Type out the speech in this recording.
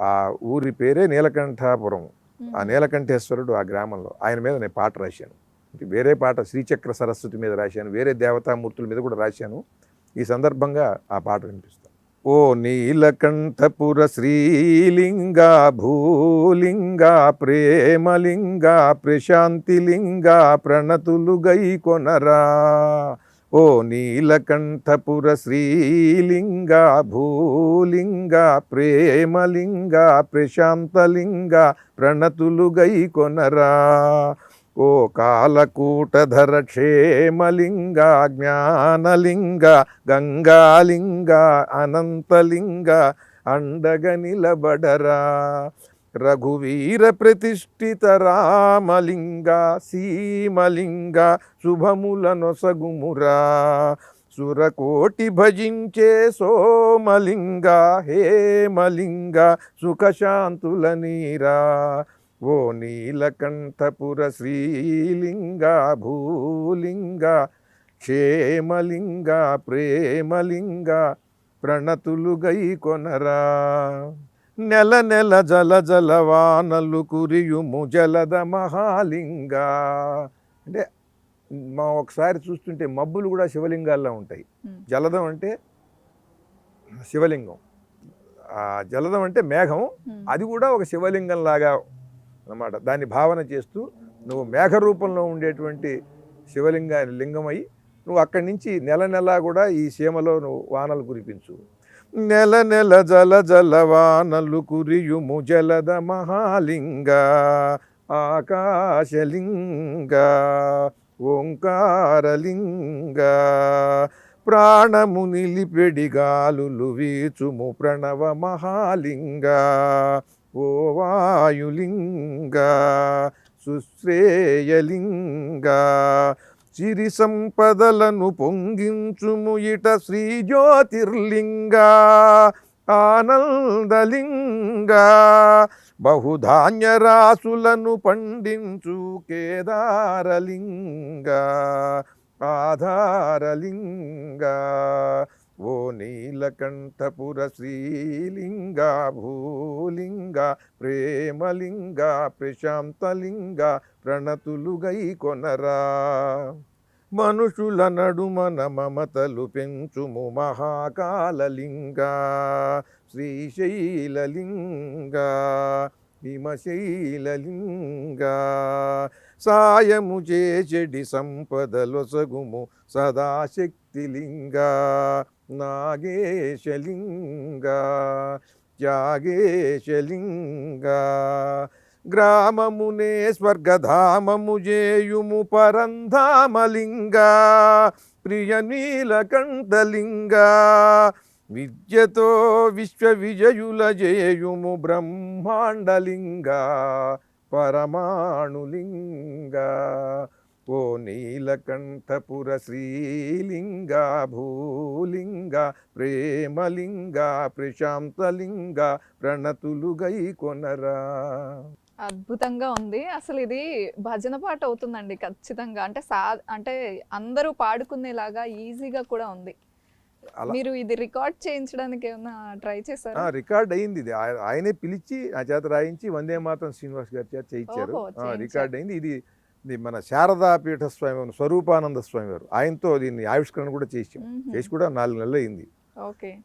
ఆ ఊరి పేరే నీలకంఠాపురం. ఆ నీలకంఠేశ్వరుడు ఆ గ్రామంలో. ఆయన మీద నేను పాట రాశాను. వేరే పాట శ్రీచక్ర సరస్వతి మీద రాశాను వేరే దేవతామూర్తుల మీద కూడా రాశాను. ఈ సందర్భంగా ఆ పాట వినిపిస్తాను. ఓ నీలకంఠపుర శ్రీలింగ భూలింగ ప్రేమలింగ ప్రశాంతిలింగ ప్రణతులు గై కొనరా. ఓ నీలకంఠపుర శ్రీలింగ భూలింగ ప్రేమలింగ ప్రశాంతలింగ ప్రణతులు గై కొనరా. ఓ కాలకూటధర క్షేమలింగ జ్ఞానలింగ గంగాలింగ అనంతలింగ అండగ నిలబడరా. రఘువీర ప్రతిష్ఠిత రామలింగ సీమలింగ శుభముల నొసగుమురా. సురకోటి భజించే సోమలింగ హేమలింగ సుఖశాంతుల నీరా. ఓ నీలకంఠపుర శ్రీలింగ భూలింగ క్షేమలింగ ప్రేమలింగ ప్రణతులు గై కొనరా. నెల నెల జల జల వానలు కురియుము జలద మహాలింగ. అంటే మా ఒకసారి చూస్తుంటే మబ్బులు కూడా శివలింగాల్లో ఉంటాయి. జలదం అంటే శివలింగం. ఆ జలదం అంటే మేఘం. అది కూడా ఒక శివలింగం లాగా అన్నమాట. దాన్ని భావన చేస్తూ నువ్వు మేఘ రూపంలో ఉండేటువంటి శివలింగ లింగమై నువ్వు అక్కడి నుంచి నెల నెలా కూడా ఈ సీమలో నువ్వు వానలు కురిపించు. నెల నెల జల జల వానలు కురియుము జలద మహాలింగ ఆకాశలింగ ఓంకారలింగ. ప్రాణము నిలిపెడి గాలులు వీచుము ప్రణవ మహాలింగ ఓ వాయులింగ సుశ్రేయలింగ. సిరి సంపదలను పొంగించుము ఇట శ్రీ జ్యోతిర్లింగ ఆనందలింగ. బహుధాన్య రాసులను పండించు కేదారలింగ ఆధారలింగ. ఓ నీలకంఠపుర శ్రీలింగ భూలింగ ప్రేమలింగ ప్రశాంతలింగ ప్రణతులు గై కొనరా. మనుషుల నడుమన మమతలు పెంచుము మహాకాలలింగ శ్రీశైలలింగ. భీమశైలలింగా. సాయము చేచెడి సంపదలొసగుము సదాశక్తిలింగా. నాగేశలింగా త్యాగేశలింగా గ్రామమునే స్వర్గధామము జేయుము పరంధామలింగా. ప్రియ నీలకంఠలింగ. విద్యతో విశ్వ విజయుల జేయుము బ్రహ్మాండలింగ పరమాణులింగ. ఓ నీలకంఠపుర శ్రీలింగ భూలింగ ప్రేమలింగ ప్రశాంతలింగ ప్రణతులు గై కొనరా. అద్భుతంగా ఉంది. అసలు ఇది భజన పాట అవుతుందండి ఖచ్చితంగా. అంటే సా అంటే అందరూ పాడుకునేలాగా ఈజీగా కూడా ఉంది. మీరు ఇది రికార్డ్ చేయించడానికి ఏమైనా ట్రై చేశారా? రికార్డ్ అయింది ఇది. ఆయ- ఆయనే పిలిచి ఆ చేత రాయించి వందే మాతం శ్రీనివాస్ గారి చేత చేయించారు. రికార్డ్ అయింది. ఇది మన శారదా పీఠ స్వామి వారు, స్వరూపానంద స్వామి వారు ఆయనతో దీన్ని ఆవిష్కరణ కూడా చేసాం. చేసి కూడా నాలుగు నెలలు అయింది. ఓకే.